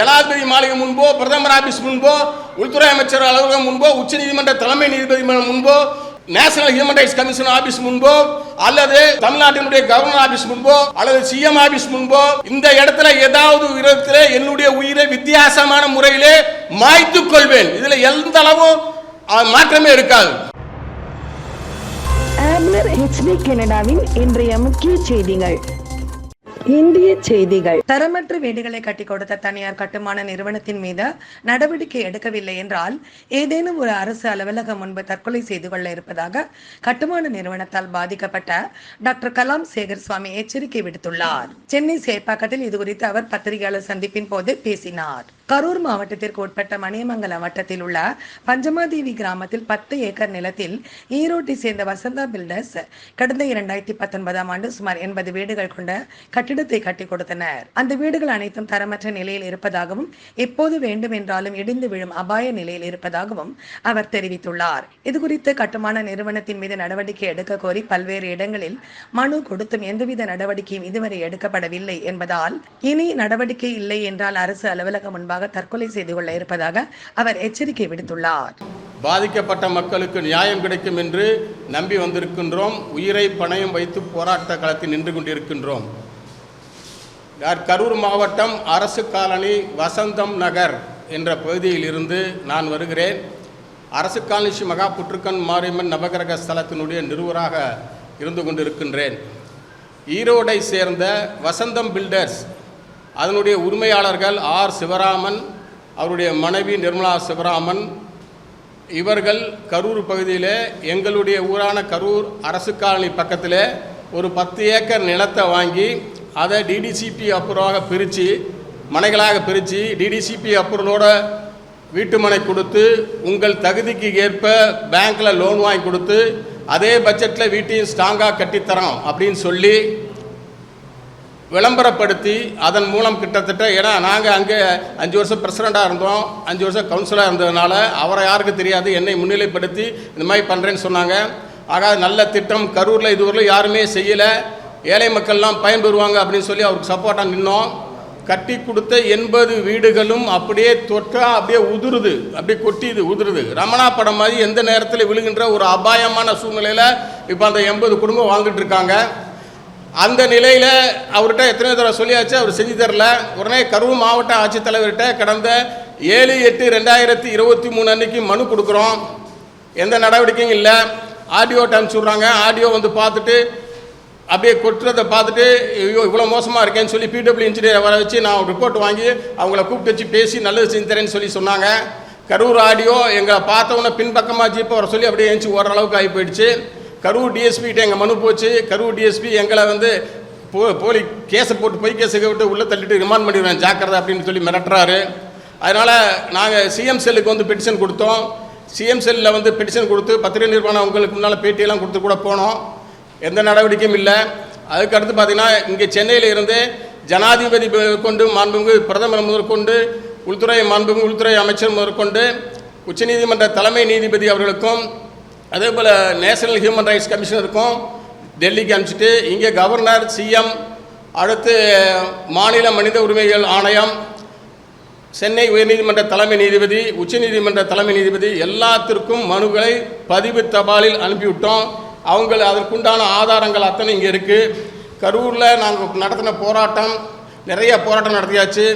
ஜனாதிபதி மாளிகை முன்போ பிரதமர் ஆபீஸ் முன்போ உள்துறை அமைச்சர் அலுவலகம் முன்போ உச்சநீதிமன்ற தலைமை நீதிபதி முன்போ national human rights commission office முன்போ அல்லது தமிழ்நாட்டினுடைய கவர்னர் ஆபீஸ் முன்போ அல்லது சிஎம் ஆபீஸ் முன்போ இந்த இடத்துல ஏதாவது விதத்தில் என்னுடைய உயிரை வித்தியாசமான முறையிலே மாய்த்துக் கொள்வேன். இதுல எந்த அளவும் மாற்றமே இருக்காது. ஆம்லர் ஹெச்டி கனடாவின் இன்றைய முக்கிய செய்திகள். இந்திய செய்திகள். தரமற்ற வீடுகளை கட்டி கொடுத்த தனியார் கட்டுமான நிறுவனத்தின் மீது நடவடிக்கை எடுக்கவில்லை என்றால் ஏதேனும் ஒரு அரசு அலுவலகம் முன்பு தற்கொலை செய்து கொள்ள இருப்பதாக கட்டுமான நிறுவனத்தால் பாதிக்கப்பட்ட டாக்டர் கலாம் சேகர் சுவாமி எச்சரிக்கை விடுத்துள்ளார். சென்னை சேப்பாக்கத்தில் இது குறித்து அவர் பத்திரிகையாளர் சந்திப்பின் போது பேசினார். கரூர் மாவட்டத்திற்கு உட்பட்ட மணியமங்கலம் வட்டத்தில் உள்ள பஞ்சமாதேவி கிராமத்தில் பத்து ஏக்கர் நிலத்தில் ஈரோட்டை சேர்ந்த வசந்தா பில்டர்ஸ் கடந்த இரண்டாயிரத்தி பத்தொன்பதாம் ஆண்டு சுமார் எண்பது வீடுகள் கொண்ட கட்டிடத்தை கட்டி கொடுத்தனர். அந்த வீடுகள் அனைத்தும் தரமற்ற நிலையில் இருப்பதாகவும் எப்போது வேண்டும் என்றாலும் இடிந்து விழும் அபாய நிலையில் இருப்பதாகவும் அவர் தெரிவித்துள்ளார். இதுகுறித்து கட்டுமான நிறுவனத்தின் மீது நடவடிக்கை எடுக்க கோரி பல்வேறு இடங்களில் மனு கொடுத்தும் எந்தவித நடவடிக்கையும் இதுவரை எடுக்கப்படவில்லை என்பதால் இனி நடவடிக்கை இல்லை என்றால் அரசு அலுவலகம் முன்பாக தற்கொலை செய்து கொள்ள இருப்பதாக அவர் எச்சரிக்கை விடுத்துள்ளார். பாதிக்கப்பட்ட மக்களுக்கு நியாயம் கிடைக்கும் என்று நம்பி வந்திருக்கின்றோம். உயிரை பணயம் வைத்து போராட்ட களத்தில் நின்று கொண்டிருக்கின்றோம். கரூர் மாவட்டம் அரசு காலனி வசந்தம் நகர் என்ற பகுதியில் இருந்து நான் வருகிறேன். அரசு காலனி ஸ்ரீ மகா புற்றுக்கன் மாரியம்மன் நவகிரக ஸ்தலத்தினுடைய நிறுவராக இருந்து கொண்டிருக்கின்றேன். ஈரோடை சேர்ந்த வசந்தம் பில்டர்ஸ் அதனுடைய உரிமையாளர்கள் ஆர் சிவராமன் அவருடைய மனைவி நிர்மலா சிவராமன் இவர்கள் கரூர் பகுதியில் எங்களுடைய ஊரான கரூர் அரசு காலனி பக்கத்தில் ஒரு பத்து ஏக்கர் நிலத்தை வாங்கி அதை டிடிசிபி அப்புறமாக பிரித்து மனைகளாக பிரித்து டிடிசிபி அப்புறலோட வீட்டு மனை கொடுத்து உங்கள் தகுதிக்கு ஏற்ப பேங்க்கில் லோன் வாங்கி கொடுத்து அதே பட்ஜெட்டில் வீட்டையும் ஸ்ட்ராங்காக கட்டித்தரோம் அப்படின்னு சொல்லி விளம்பரப்படுத்தி அதன் மூலம் கிட்டத்தட்ட ஏன்னா நாங்கள் அங்கே அஞ்சு வருஷம் பிரசிடண்டாக இருந்தோம். அஞ்சு வருஷம் கவுன்சிலாக இருந்ததுனால அவரை யாருக்கு தெரியாது என்னை முன்னிலைப்படுத்தி இந்த மாதிரி பண்ணுறேன்னு சொன்னாங்க. ஆக நல்ல திட்டம். கரூரில் இதுவரையிலும் யாருமே செய்யலை. ஏழை மக்கள்லாம் பயன்பெறுவாங்க அப்படின்னு சொல்லி அவருக்கு சப்போர்ட்டாக நின்னோம். கட்டி கொடுத்த எண்பது வீடுகளும் அப்படியே தொற்றா அப்படியே உதிருது. அப்படியே கொட்டிது உதிருது. ரமணா படம் மாதிரி எந்த நேரத்தில் விழுகின்ற ஒரு அபாயமான சூழ்நிலையில் இப்போ அந்த எண்பது குடும்பம் வாழ்ந்துட்டு இருக்காங்க. அந்த நிலையில் அவர்கிட்ட எத்தனை தடவை சொல்லியாச்சு அவர் செஞ்சு தரல. உடனே கரூர் மாவட்ட ஆட்சித்தலைவர்கிட்ட கடந்த ஏழு எட்டு ரெண்டாயிரத்தி இருபத்தி மூணு அன்னைக்கு மனு கொடுக்குறோம். எந்த நடவடிக்கையும் இல்லை. ஆடியோ அனுப்பிச்சி விட்றாங்க ஆடியோ வந்து பார்த்துட்டு அப்படியே கொட்டுறதை பார்த்துட்டு ஐயோ இவ்வளோ மோசமாக இருக்கேன்னு சொல்லி பிடபிள்யூ இன்ஜினியர் வர வச்சு நான் ரிப்போர்ட் வாங்கி அவங்கள கூப்பிட்டு வச்சு பேசி நல்லது செஞ்சு தரேன்னு சொல்லி சொன்னாங்க. கரூர் ஆடியோ எங்களை பார்த்தவொன்னே பின்பக்கமாக ஜீப்பை வர சொல்லி அப்படியே எழுந்துச்சி ஓடுற அளவுக்கு ஆகி போயிடுச்சு. கரூர் டிஎஸ்பிகிட்ட எங்கள் மனு போச்சு. கரூர் டிஎஸ்பி எங்களை வந்து போ போலி கேஸை போட்டு பொய் கேஸை விட்டு உள்ளே தள்ளிட்டு ரிமாண்ட் பண்ணிடுவேன். ஜாக்கிரதை அப்படின்னு சொல்லி மிரட்டுறாரு. அதனால் நாங்கள் சிஎம் செல்லுக்கு வந்து பெட்டிஷன் கொடுத்தோம். சிஎம் செல்லில் வந்து பெட்டிஷன் கொடுத்து பத்திரிகை நிறுவனம் உங்களுக்கு முன்னால் பேட்டியெல்லாம் கொடுத்து கூட போனோம். எந்த நடவடிக்கையும் இல்லை. அதுக்கு அடுத்து பார்த்தீங்கன்னா இங்கே சென்னையில் இருந்து ஜனாதிபதி கொண்டு மாண்புமிகு பிரதமர் முதற்கொண்டு உள்துறை மாண்புமிகு உள்துறை அமைச்சர் முதற்கொண்டு உச்சநீதிமன்ற தலைமை நீதிபதி அவர்களுக்கும் அதே போல் நேஷனல் ஹியூமன் ரைட்ஸ் கமிஷனருக்கும் டெல்லிக்கு அனுப்பிச்சிட்டு இங்கே கவர்னர் சிஎம் அடுத்து மாநில மனித உரிமைகள் ஆணையம் சென்னை உயர்நீதிமன்ற தலைமை நீதிபதி உச்சநீதிமன்ற தலைமை நீதிபதி எல்லாத்திற்கும் மனுக்களை பதிவு தபாலில் அனுப்பிவிட்டோம். அவங்க அதற்குண்டான ஆதாரங்கள் அத்தனை இங்கே இருக்குது கரூரில் நாங்கள் நடத்தின போராட்டம் நிறைய போராட்டம் நடத்தியாச்சு.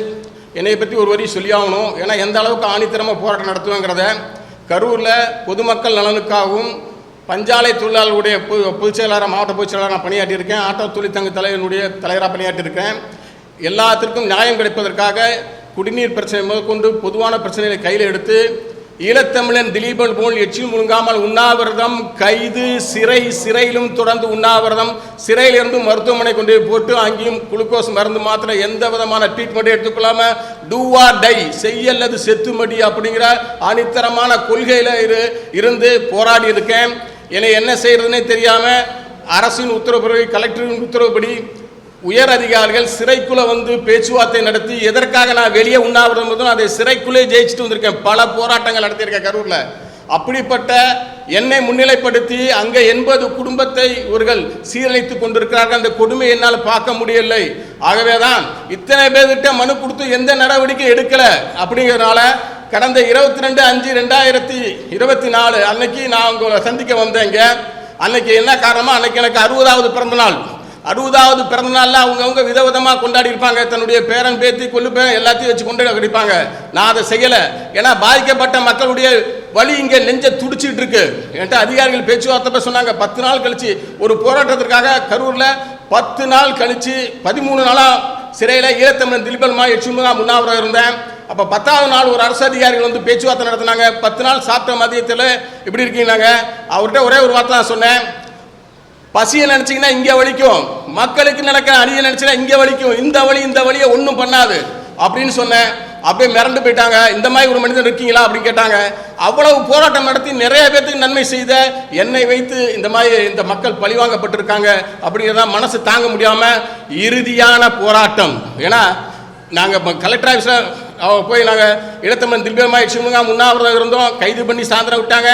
என்னை பற்றி ஒரு வரி சொல்லியாகணும். ஏன்னா எந்த அளவுக்கு ஆணித்தரமாக போராட்டம் நடத்துவேங்கிறத கரூரில் பொதுமக்கள் நலனுக்காகவும் பஞ்சாலை தொழிலாளர்களுடைய பொது பொதுச் செயலாளர் மாவட்ட பொதுச் செயலாளர் நான் பணியாற்றியிருக்கேன். ஆட்டோ தொழிற்சங்க தலைவனுடைய தலைவராக பணியாற்றியிருக்கேன். எல்லாத்திற்கும் நியாயம் கிடைப்பதற்காக குடிநீர் பிரச்சனை முதற்கொண்டு பொதுவான பிரச்சனைகளை கையில் எடுத்து ஈழத்தமிழன் திலீபன் போல் எச்சில் முழுங்காமல் உண்ணாவிரதம் கைது சிறை சிறையிலும் தொடர்ந்து உண்ணாவிரதம் சிறையிலிருந்து மருத்துவமனை கொண்டு போட்டு அங்கேயும் குளுக்கோஸ் மருந்து மாத்திரை எந்த விதமான ட்ரீட்மெண்ட் எடுத்துக்கொள்ளாம ஆர் டை செய்யல்லது செத்துமடி அப்படிங்கிற அனித்தரமான கொள்கையில் இரு இருந்து போராடி இருக்கேன். என்னை என்ன செய்யறதுன்னே தெரியாம அரசின் உத்தரவுப்படி கலெக்டரின் உத்தரவுப்படி உயர் அதிகாரிகள் சிறைக்குள்ள வந்து பேச்சுவார்த்தை நடத்தி எதற்காக நான் வெளியே உண்ணாவிரதம் இருந்தோம் அதை சிறைக்குள்ளே ஜெயிச்சுட்டு வந்திருக்கேன். பல போராட்டங்கள் நடத்தியிருக்கேன் கரூரில். அப்படிப்பட்ட என்னை முன்னிலைப்படுத்தி அங்கே எண்பது குடும்பத்தை இவர்கள் சீரழித்து கொண்டிருக்கிறார்கள். அந்த கொடுமை என்னால் பார்க்க முடியவில்லை. ஆகவே தான் இத்தனை பேர்கிட்ட மனு கொடுத்து எந்த நடவடிக்கை எடுக்கலை. அப்படிங்கிறதுனால கடந்த இருபத்தி ரெண்டு அஞ்சு ரெண்டாயிரத்தி இருபத்தி நாலு அன்னைக்கு நான் உங்களை சந்திக்க வந்தேங்க. அன்னைக்கு என்ன காரணமாக அன்னைக்கு எனக்கு அறுபதாவது பிறந்த நாள் அறுபதாவது பிறந்த நாளில் அவங்கவுங்க விதவிதமாக கொண்டாடி இருப்பாங்க. தன்னுடைய பேரன் பேத்தி கொள்ளு பேரன் எல்லாத்தையும் வச்சு கொண்டாடி கிடைப்பாங்க நான் அதை செய்யலை. ஏன்னா பாதிக்கப்பட்ட மக்களுடைய வழி இங்கே நெஞ்ச துடிச்சிட்டு இருக்கு. என்கிட்ட அதிகாரிகள் பேச்சுவார்த்தை சொன்னாங்க. பத்து நாள் கழிச்சு ஒரு போராட்டத்திற்காக கரூரில் பத்து நாள் கழிச்சு பதிமூணு நாளாக சிறையில் ஈழத்தமிழன் திலீபன்மா எச்சுமுகா முன்னாவரம் இருந்தேன். அப்போ பத்தாவது நாள் ஒரு அரசு அதிகாரிகள் வந்து பேச்சுவார்த்தை நடத்தினாங்க. பத்து நாள் சாப்பிட்ட மதியத்தில் இப்படி இருக்கீங்கன்னாங்க? அவர்கிட்ட ஒரே ஒரு வார்த்தை நான் சொன்னேன். பசியை நினைச்சீங்கன்னா இங்கே வலிக்கும். மக்களுக்கு நடக்கிற அணியை நினைச்சீங்கன்னா இங்கே வலிக்கும். இந்த வழி இந்த வழியை ஒன்றும் பண்ணாது. அப்படின்னு சொன்னேன். அப்படியே மிரண்டு போயிட்டாங்க. இந்த மாதிரி ஒரு மனிதன் இருக்கீங்களா? அப்படின்னு கேட்டாங்க. அவ்வளவு போராட்டம் நடத்தி நிறைய பேர்த்துக்கு நன்மை செய்த என்னை வைத்து இந்த மாதிரி இந்த மக்கள் பழிவாங்கப்பட்டிருக்காங்க அப்படிங்கிறத மனசு தாங்க முடியாமல் இறுதியான போராட்டம். ஏன்னா நாங்கள் கலெக்டர் ஆஃபீஸில் அவ போய் நாங்கள் இளத்தமிழன் திவ்யமாய் சிவகா உண்ணாவிரதம் இருந்தோம். கைது பண்ணி சாயந்தரம் விட்டாங்க.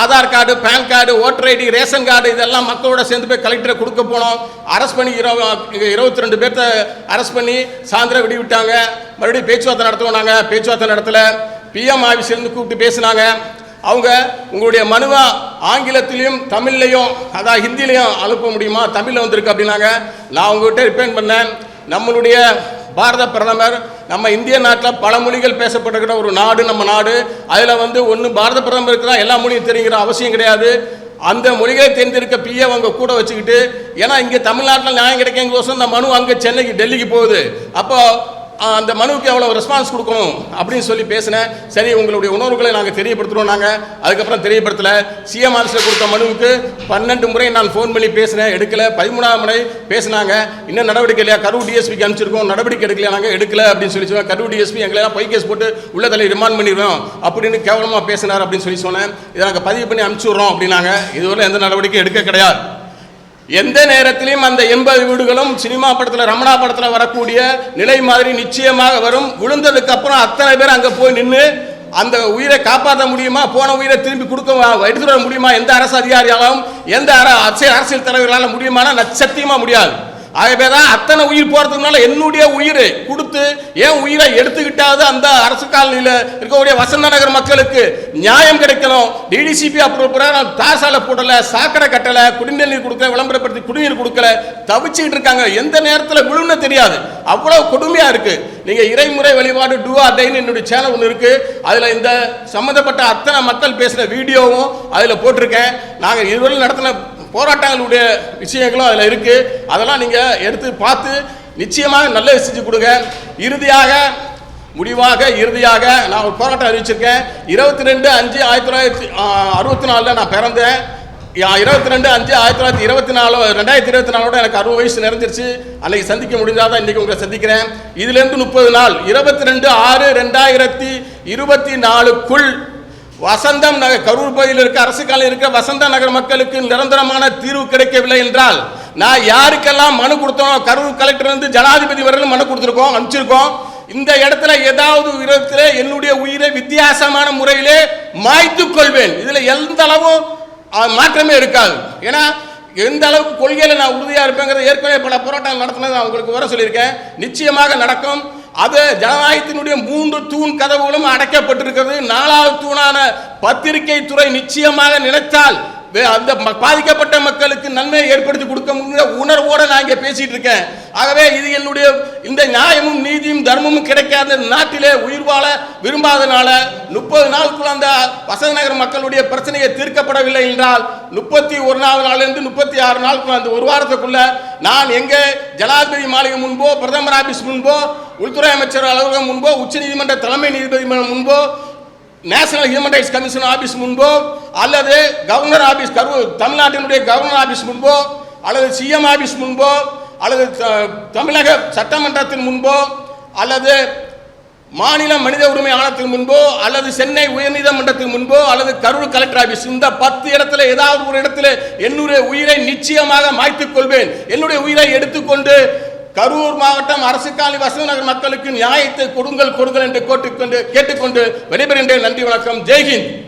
Aadhaar card PAN card voter ID ration card இதெல்லாம் மக்களோட சேர்ந்து போய் கலெக்டரை கொடுக்க போனோம். அரெஸ்ட் பண்ணி இருபது இருபத்தி ரெண்டு பேர்த்த அரெஸ்ட் பண்ணி சாயந்தரம் விடி விட்டாங்க மறுபடியும் பேச்சுவார்த்தை நடத்துவோம் நாங்கள் பேச்சுவார்த்தை நடத்தல. பிஎம் ஆஃபீஸ்லேருந்து கூப்பிட்டு பேசினாங்க. அவங்க உங்களுடைய மனுவை ஆங்கிலத்திலையும் தமிழ்லையும் அதான் ஹிந்திலையும் அனுப்ப முடியுமா? தமிழில் வந்திருக்கு அப்படின்னாங்க. நான் உங்கள்கிட்ட ரிப்பேர் பண்ணேன். நம்மளுடைய பாரத பிரதமர் நம்ம இந்திய நாட்டில் பல மொழிகள் பேசப்படுகிற ஒரு நாடு நம்ம நாடு. அதில் வந்து ஒன்று பாரத பிரதமருக்கு தான் எல்லா மொழியும் தெரிகிற அவசியம் கிடையாது. அந்த மொழிகளை தெரிந்திருக்க பிஏ அவங்க கூட வச்சுக்கிட்டு ஏன்னா இங்கே தமிழ்நாட்டில் நியாயம் கிடைக்கங்கோசம் இந்த மனு அங்கே சென்னைக்கு டெல்லிக்கு போகுது. அப்போ அந்த மனுவுக்கு எவ்வளோ ரெஸ்பான்ஸ் கொடுக்கணும்? அப்படின்னு சொல்லி பேசினேன் சரி உங்களுடைய உணர்வுகளை நாங்கள் தெரியப்படுத்துகிறோம் நாங்கள் அதுக்கப்புறம் தெரியப்படுத்தலை. சிஎம் ஆஃபீஸில் கொடுத்த மனுவுக்கு பன்னெண்டு முறை நான் ஃபோன் பண்ணி பேசினேன் எடுக்கலை. பதிமூணாவது முறை பேசினாங்க. இன்னும் நடவடிக்கை இல்லையா? கரூர் டிஎஸ்பிக்கு அனுப்பிச்சிருக்கோம். நடவடிக்கை எடுக்கலையா? நாங்கள் எடுக்கல அப்படின்னு சொல்லி சொன்னேன் கரூர் டிஎஸ்பி எங்களை பொய் கேஸ் போட்டு உள்ள தலை ரிமாண்ட் பண்ணிடுவோம் அப்படின்னு கேவலமாக பேசினார் அப்படின்னு சொல்லி சொன்னேன். இதை நாங்கள் பதிவு பண்ணி அனுப்பிச்சி விட்றோம் அப்படின்னாங்க. இதுவரை எந்த நடவடிக்கையும் எடுக்க கிடையாது. எந்த நேரத்திலையும் அந்த எண்பது வீடுகளும் சினிமா படத்தில் ரமணா படத்தில் வரக்கூடிய நிலை மாதிரி நிச்சயமாக வரும். விழுந்ததுக்கு அப்புறம் அத்தனை பேர் அங்கே போய் நின்று அந்த உயிரை காப்பாற்ற முடியுமா? போன உயிரை திரும்பி கொடுக்க எடுத்துட்டு வர முடியுமா? எந்த அரசு அதிகாரியாலும் எந்த அர- அரசியல் அரசியல் தலைவர்களால் முடியுமானா? நச்சத்தியமாக முடியாது. ஆகவே தான் அத்தனை உயிர் போகிறதுனால என்னுடைய உயிரை கொடுத்து ஏன் உயிரை எடுத்துக்கிட்டாவது அந்த அரசு காலனியில் இருக்கக்கூடிய வசந்த நகர் மக்களுக்கு நியாயம் கிடைக்கணும். டிடிசிபி அப்ரூவல் பிரகாரம் தார் சாலை போடல சாக்கடை கட்டல குடிநீர் நீர் கொடுக்கல விளம்பரப்படுத்தி குடிநீர் கொடுக்கல தவிச்சுக்கிட்டு இருக்காங்க. எந்த நேரத்தில் விழுன்னு தெரியாது. அவ்வளோ கொடுமையாக இருக்குது நீங்கள் இறைமுறை வழிபாடு டூ ஆர் என்னுடைய சேனல் ஒன்று இருக்குது அதில் இந்த சம்மந்தப்பட்ட அத்தனை மக்கள் பேசின வீடியோவும் அதில் போட்டிருக்கேன். நாங்கள் இதுவரை நடத்தின போராட்டங்களுடைய விஷயங்களும் அதில் இருக்கு. அதெல்லாம் நீங்க எடுத்து பார்த்து நிச்சயமாக நல்ல செஞ்சு கொடுங்க. இறுதியாக முடிவாக இறுதியாக நான் ஒரு போராட்டம் அறிவிச்சிருக்கேன். இருபத்தி ரெண்டு அஞ்சு ஆயிரத்தி தொள்ளாயிரத்தி அறுபத்தி நாலில் நான் பிறந்தேன். இருபத்தி ரெண்டு அஞ்சு ஆயிரத்தி தொள்ளாயிரத்தி இருபத்தி நாலு ரெண்டாயிரத்தி இருபத்தி நாலோட எனக்கு அறுபது வயசு நிறைஞ்சிருச்சு. அன்னைக்கு சந்திக்க முடிஞ்சாதான் இன்றைக்கி உங்களை சந்திக்கிறேன். இதுலேருந்து முப்பது நாள் இருபத்தி ரெண்டு ஆறு ரெண்டாயிரத்தி இருபத்தி நாலுக்குள் வசந்தம் நகர் கரூர் பகுதியில் இருக்க அரசு காலையில் இருக்க வசந்த நகர் மக்களுக்கு நிரந்தரமான தீர்வு கிடைக்கவில்லை என்றால் நான் யாருக்கெல்லாம் மனு கொடுத்தோம் கரூர் கலெக்டர் இருந்து ஜனாதிபதி வரையிலும் மனு கொடுத்துருக்கோம் அனுப்பிச்சிருக்கோம். இந்த இடத்துல ஏதாவது விதத்தில் என்னுடைய உயிரை வித்தியாசமான முறையிலே மாய்த்துக் கொள்வேன். இதில் எந்த அளவும் மாற்றமே இருக்காது. ஏன்னா எந்த அளவுக்கு கொள்கையில் நான் உறுதியாக இருப்பேங்கிறத ஏற்கனவே பல போராட்டங்கள் நடத்தினது நான் உங்களுக்கு வர சொல்லியிருக்கேன். நிச்சயமாக நடக்கும். அது ஜனநாயகத்தினுடைய மூன்று தூண் கதவுகளும் அடைக்கப்பட்டிருக்கிறது. நாலாவது தூணான பத்திரிகை துறை நிச்சயமாக நினைத்தால் அந்த பாதிக்கப்பட்ட மக்களுக்கு நன்மையை ஏற்படுத்தி கொடுக்க முடிய உணர்வோட நான் இங்க பேசிட்டு இருக்கேன். ஆகவே இது என்னுடைய இந்த நியாயமும் நீதியும் தர்மமும் கிடைக்காத நாட்டிலே உயிர் வாழ விரும்பாதனால முப்பது நாளுக்குள்ள அந்த வசந்த நகர் மக்களுடைய பிரச்சனையை தீர்க்கப்படவில்லை என்றால் முப்பத்தி ஒரு நாள் நாளிலிருந்து முப்பத்தி ஆறு நாளுக்குள்ள அந்த ஒரு வாரத்துக்குள்ள நான் எங்கே ஜனாதிபதி மாளிகை முன்போ பிரதமர் ஆபீஸ் முன்போ உள்துறை அமைச்சர் அலுவலகம் முன்போ உச்சநீதிமன்ற தலைமை நீதிபதி முன்போ national human rights commission office முன்போ அல்லது கவர்னர் ஆஃபீஸ் கரூர் தமிழ்நாட்டினுடைய கவர்னர் ஆஃபீஸ் முன்போ அல்லது சிஎம் ஆஃபீஸ் முன்போ அல்லது த- தமிழக சட்டமன்றத்தின் முன்போ அல்லது மாநில மனித உரிமை ஆணையத்தின் முன்போ அல்லது சென்னை உயர்நீதிமன்றத்தின் முன்போ அல்லது கரூர் கலெக்டர் ஆஃபீஸ் இந்த பத்து இடத்துல ஏதாவது ஒரு இடத்துல என்னுடைய உயிரை நிச்சயமாக மாய்த்துக் கொள்வேன். என்னுடைய உயிரை எடுத்துக்கொண்டு கரூர் மாவட்டம் அரசு காலனி மக்களுக்கு நியாயத்தை கொடுங்கள் கொடுங்கள் என்று கேட்டுக்கொண்டு கேட்டுக்கொண்டு விடைபெறுகின்றேன். நன்றி வணக்கம். ஜெய்ஹிந்த்.